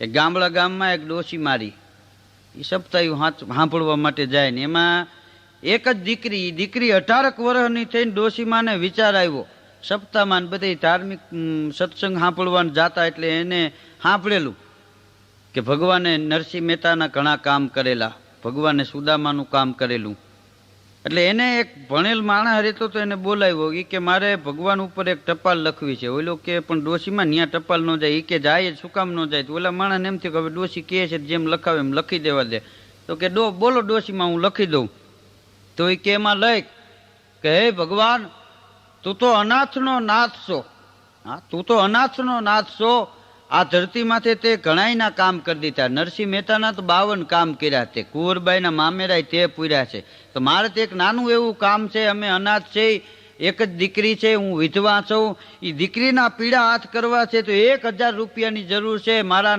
એક ગામડા ગામમાં એક ડોસી મારી. એ સપ્તાહ સાંભળવા માટે જાય ને એમાં એક જ દીકરી દીકરી અઢારક વર્ષની થઈને ડોસીમાને વિચાર આવ્યો. સપ્તાહમાં બધી ધાર્મિક સત્સંગ સાંભળવાનું જાતા એટલે એને સાંભળેલું કે ભગવાને નરસિંહ મહેતાના ઘણા કામ કરેલા, ભગવાને સુદામાનું કામ કરેલું. એટલે એને એક ભણેલ માણસ રહેતો તો એને બોલાવ્યો એ કે મારે ભગવાન ઉપર એક ટપાલ લખવી છે. ઓલો કે પણ ડોશીમાં ન્યા ટપાલ ન જાય એ કે જાય શું કામ ન જાય? તો ઓલા માણસને એમ થયું કે હવે ડોશી કહે છે જેમ લખાવે એમ લખી દેવા દે. તો કે ડો, બોલો ડોશીમાં હું લખી દઉં. તો એ કે એમાં લખ કે હે ભગવાન, તું તો અનાથનો નાથ છો. હા, તું તો અનાથનો નાથ છો. આ ધરતી માથે તે ઘણાયના કામ કરી દીધા. નરસિંહ મહેતાના તો બાવન કામ કર્યા તે. કુંવરબાઈના મામેરાય તે પૂર્યા છે. તો મારે તો એક નાનું એવું કામ છે, અમે અનાથ છે, એક જ દીકરી છે, હું વિધવા છું. એ દીકરીના પીડા હાથ કરવા છે, તો એક હજાર રૂપિયાની જરૂર છે. મારા